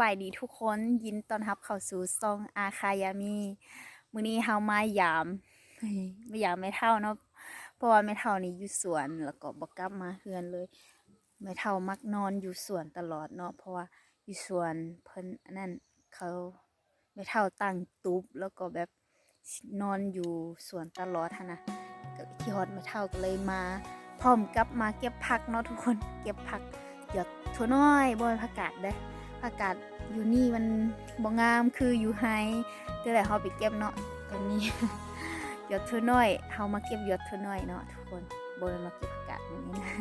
บายดีทุกคนยินต้อนรับเข้าสู่ซองอาคายามีมื้อนี้เฮามายามไม่ยามไม่เท่าเนาะเพราะว่าไม่เท่านี่อยู่สวนแล้วก็บ่กลับมาเฮือนเลยไม่เท่ามักนอนอยู่สวนตลอดเนาะเพราะว่าอยู่สวนเพิ่นนนั้นเขาไม่เท่าตั้งตูบแล้วก็แบบนอนอยู่สวนตลอดหั้นะก็ที่ฮอดไม่เท่าก็เลยมาพร้อมกับมาเก็บผักเนาะทุกคนเก็บผักหยอดถั่วน้อยบนผักกาดเด้ อผักาดอยู่นี่มันบ่งามคืออยู่ไฮก็เลยเฮาไปเก็บเนาะตอนนี้หยดถั่วน้อยเฮามาเก็บหยดถั่วน้อยเนาะทุกคนบ่มาเก็บผักาดมื้อนี้นะ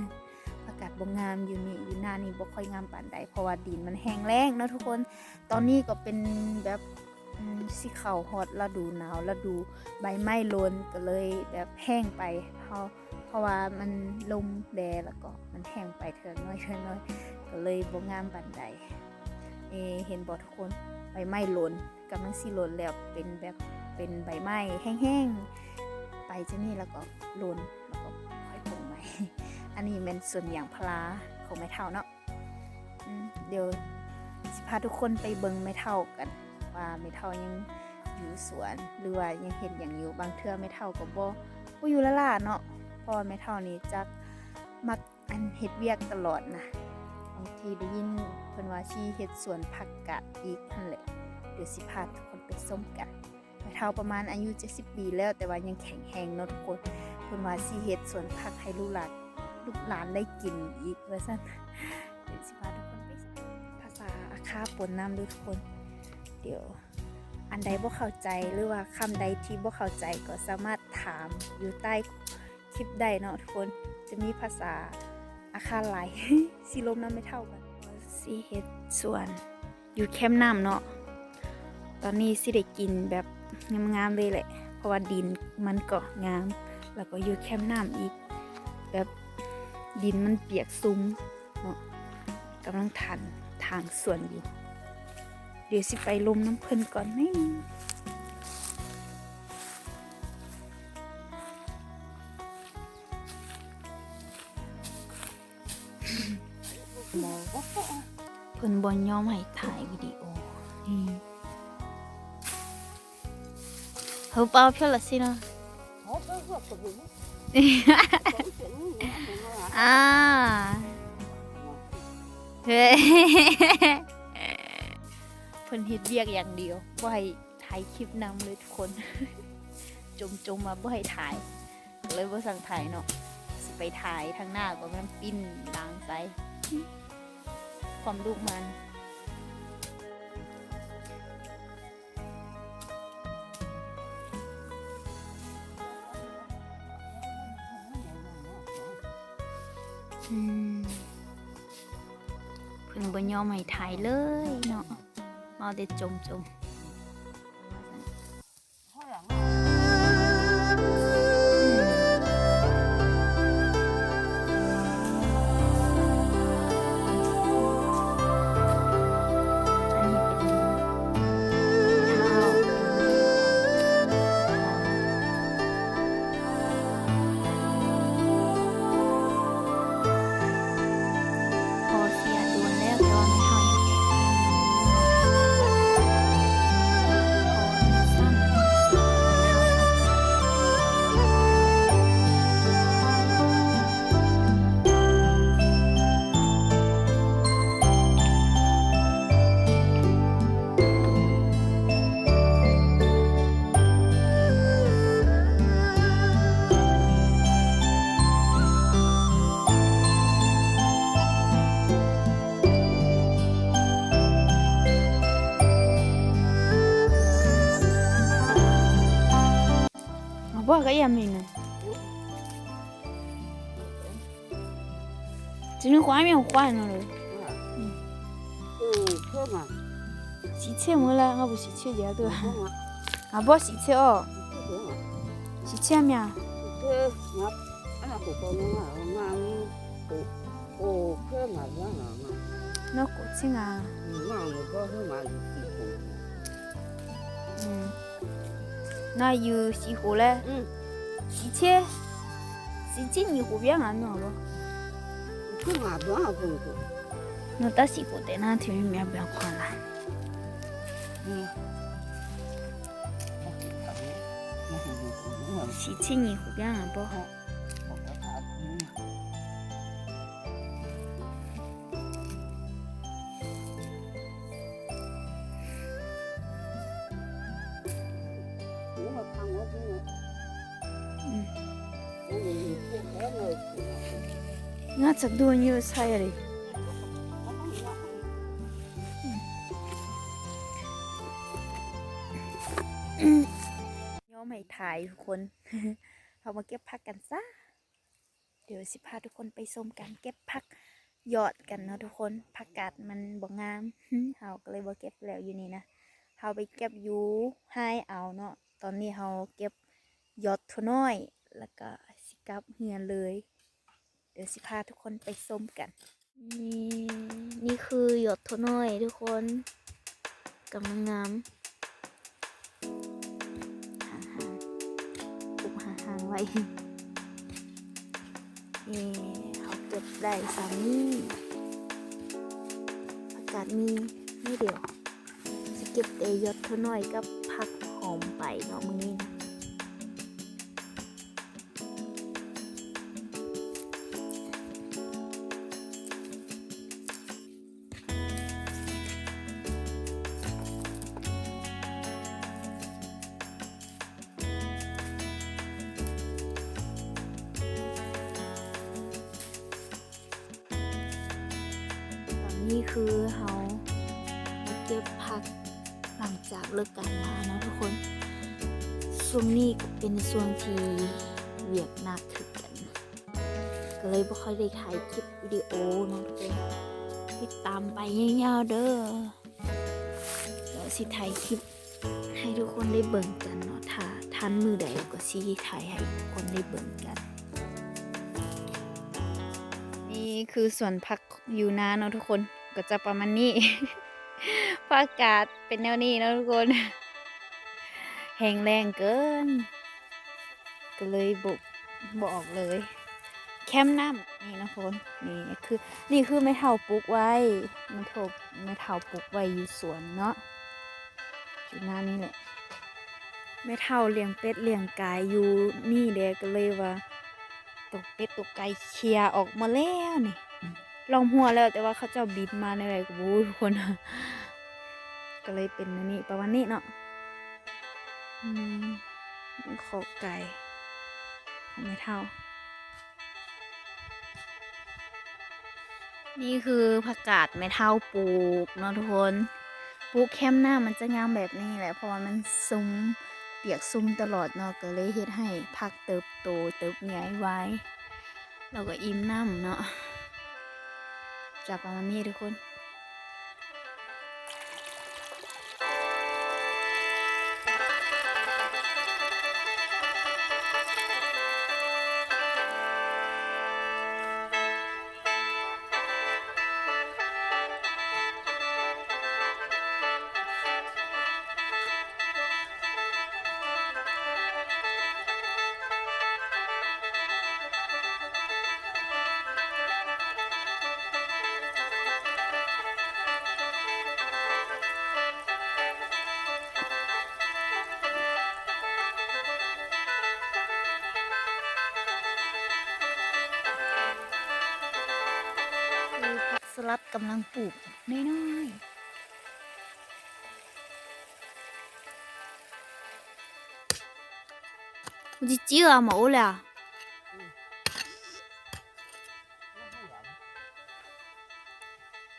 ผักาดบ่งามอยู่นี่อยู่หน้านี่บ่ค่อยงามปานใดเพราะว่าดินมันแห้งแล้งเนาะทุกคนตอนนี้ก็เป็นแบบสิเข้าฮอดฤดูหนาวฤดูใบไม้หล่นก็เลยแบบแห้งไปเฮาเพราะว่ามันลมแดดแล้วก็มันแห้งไปเถื่อน้อยเถื่อน้อยก็เลยบ่งามบันได เอเห็นบ่ทุกคนใบไม้หล่นกำลังสิหล่นแล้วเป็นแบบเป็นใบไม้แห้งๆไปจะนี่แล้วก็หล่นแล้วก็ค่อยปลูกใหม่อันนี้เป็นส่วนอย่างพลาของไม้เท่าเนาะเดี๋ยวสิพาทุกคนไปเบิงไม้เท่ากัน ว่าไม้เท่ายังอยู่สวนหรือว่ายังเห็นอย่างอยู่บางเทื่อไม้เท่าก็บ่บ่อยู่ละล่ะเนาะพราะว่าแม่เท่านี้จักมักอันเฮ็ดเวียกตลอดนะ ทีได้ยินเพิ่นว่าชีเฮ็ดสวนผักกาดอีกนั่นแหละเดี๋ยวสิพาทุกคนไปส้มกันแม่เท่าประมาณอายุ70ปีแล้วแต่ว่ายังแข็งแรงเนาะทุกคนเพิ่นว่าสิเฮ็ดสวนผักให้ลูกหลานลูกหลานได้กินอีกว่าซั่นเดี๋ยวสิพาทุกคนไปภาษาอาคาปนน้ำด้วยทุกคน เดี๋ยวอันใดบ่เข้าใจหรือว่าคำใดที่บ่เข้าใจก็สามารถถามอยู่ใต้คลิปใดเนาะทุกคนจะมีภาษา อาคาหลาย สีลมน้ำไม่เท่ากันสีเฮ็ดส่วน อยู่แคมป์น้ำเนาะตอนนี้สิได้กินแบบงามๆเลยแหละ เพราะว่าดินมันก็งาม แล้วก็อยู่แคมป์น้ำอีก แบบดินมันเปียกซุ้มเนาะกำลังทันทางสวนอยู่ เดี๋ยวสิไปลมน้ำเพลินก่อนนิดนึงหม พิ่นบ่ยอมให้ถ่ายวิดีโออืมเฮาเปล่าเพียวละสิเนาะเขาก็ว่าตัวนี้อ่าเฮ้ยเพิ่นเฮ็ดเวียกอย่างเดียวบ่ให้ถ่ายคลิปนำเลยทุกคน จมจมมาบ่ให้ถ่ายก็เลยบ่สั่งถ่ายเนาะสิไปถ่ายทางหน้าก็มันปิ้นล้างไป ความลูกมันอืมเพิ่นบ่ยอมให้ถ่ายเลยเนาะเอาแต่จมจมอัน 我个也没呢今天换园换了嘞嗯嗯说嘛洗钱我来我不洗钱就要得了阿波洗球去前面我哥那样啊那国庆啊嗯那有西湖嘞？嗯，西青，西青你湖边啊弄不？不，俺不弄。那到西湖的，那听明不要看了。嗯。西青你湖边啊不好。Nga chak du nyu sai ri ยอมให้ถ่ายทุกคน เรามาเก็บผักกันซะ เดี๋ยวสิพาทุกคนไปชมการเก็บผักยอดกันเนาะทุกคนผักกาดมันบ่งามเฮาก็เลยบ่เก็บแล้วอยู่นี่นะเฮาไปเก็บอยู่ให้เอาเนาะตอนนี้เฮาเก็บยอดทั่วน้อย แล้วก็สิกลับเฮือนเลย เดี๋ยวสิพาทุกคนไปชมกัน นี่นี่คือหยดทน้อยทุกคนกำลังงามห่างๆปุบห่างๆไว้นี่เขาเก็บได้สามีอากาศมีไม่เดียวจะเก็บแต่หยดทน้อยกับผักหอมไปเนาะมือนี้นะ นี้คือเขาเก็บผักหลังจากเลิกการมานะทุกคนช่วงนี้ก็เป็นช่วงที่เวียกหนักถึกกัน ก็เลยบ่ค่อยได้ถ่ายคลิปวิดีโอนะทุกคนติดตามไปยาวๆเด้อเดี๋ยวสิถ่ายคลิปให้ทุกคนได้เบิ่งกันเนาะถ้าทันมือใดก็สิถ่ายให้ทุกคนได้เบิ่งกัน นี่คือส่วนผักอยู่นาเนาะทุกคน ก็จะประมาณนี้ผักกาดเป็นแนวนี้นะทุกคน แห้งแรงเกิน ก็เลยบุกบอกเลย แคมน้ำนี่นะคนนี่คือ นี่คือไม่เท่าปลูกไว้ไม่เท่าไม่เท่าปลูกไว้อยู่สวนเนาะอยู่หน้านี่แหละไม่เท่าเลี้ยงเป็ดเลี้ยงไก่อยู่นี่เด็กก็เลยว่าตกเป็ดตกไก่เคลียออกมาแล้วนี่ ลองหัวแล้วแต่ว่าเขาเจ้าบินมาในไรกูทุกคนก็เลยเป็นอันนี้ประมาณนี้เนาะขอไก่ของไม่เท่า นี่คือผักกาดไม่เท่าปลูกเนาะทุกคนปลูกแคมหน้ามันจะงามแบบนี้แหละ เพราะว่ามันซุ้มเปียกซุ้มตลอดเนาะก็เลยเฮ็ดให้ผักเติบโตเติบใหญ่ไว้ แล้วก็อิ่มน้ำเนาะ จะประมาณนี้ทุกคน ลัดกำลังปลูกน้อยๆ我就鸡了毛了，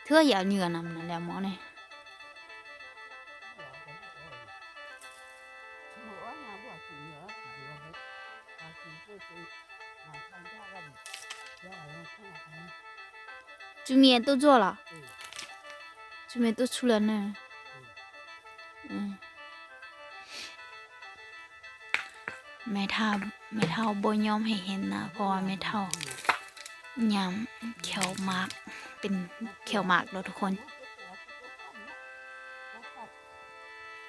特也女那么了毛呢。 Bữa 煮面都做了，嗯煮面都出来呢。嗯，ไม่เท่าไม่เท่าบยอมให้เห็นนะ เพราะว่าไม่เท่ายำเขียวหมาก เป็นเขียวหมากเนาะทุกคน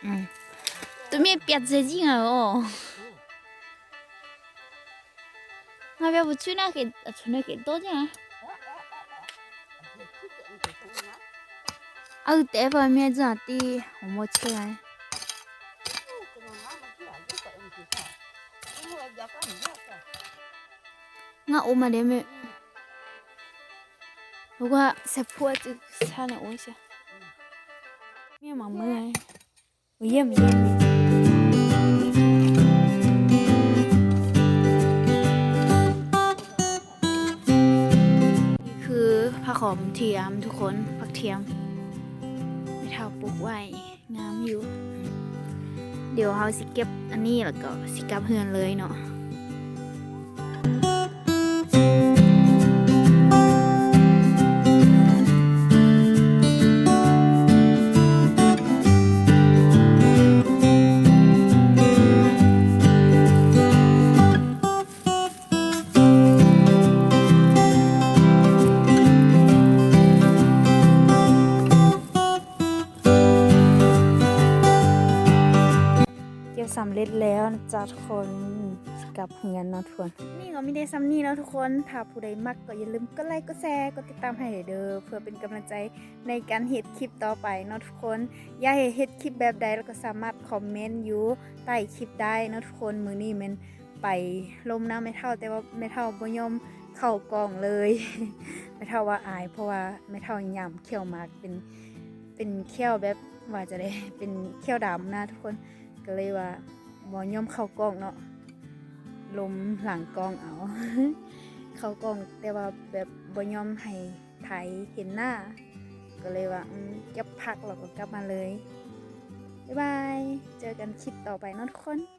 อืมตัวเมียเปียกใจจริงอ่ะโอ้要不要不去那给去那给多点？ เอาเต่พ่อแม่จัดตีผมหมดเชื่อง่าอมาเดมแล้ว่าเสพพูดซาเนโอเชมีมังเมื่อยเยี่ยมเยี่ยมคือผ้าขอมเทียมทุกคนผักเทียม ลูกไว้งามอยู่ เดี๋ยวเขาสิเก็บอันนี้แล้วก็สิกลับเฮือนเลยเนาะ จ้าทุกคนกับเฮือนนาะทุกคนนี่ก็ไม่ได้ซ้ำนี่แล้วทุกคน ถ้าผู้ใดมักก็อย่าลืมกดไลค์กดแชร์กดติดตามให้เด้อเพื่อเป็นกำลังใจในการเฮ็ดคลิปต่อไปเนาะทุกคน อยากให้เฮ็ดคลิปแบบใดแล้วก็สามารถคอมเมนต์อยู่ใต้คลิปได้เนาะทุกคนมือนี้มันไปลมน้ำไม่เท่าแต่ว่าไม่เท่าบ่ยอมเข้ากล่องเลยไม่เท่าว่าอาย เพราะว่าไม่เท่าย่ำเขี้ยวมากเป็นเป็นเขี้ยวแบบว่าจะได้เป็นเขี้ยวดำนะทุกคนก็เลยว่า บอย่อมเข้ากล้องเนาะลมหลังกล้องเอา เข้ากล้องแต่ว่าแบบบอยอมให้ไทยเห็นหน้า ก็เลยว่าจะพักแล้วก็กลับมาเลย บ๊ายบาย เจอกันคลิปต่อไปนะทุกคน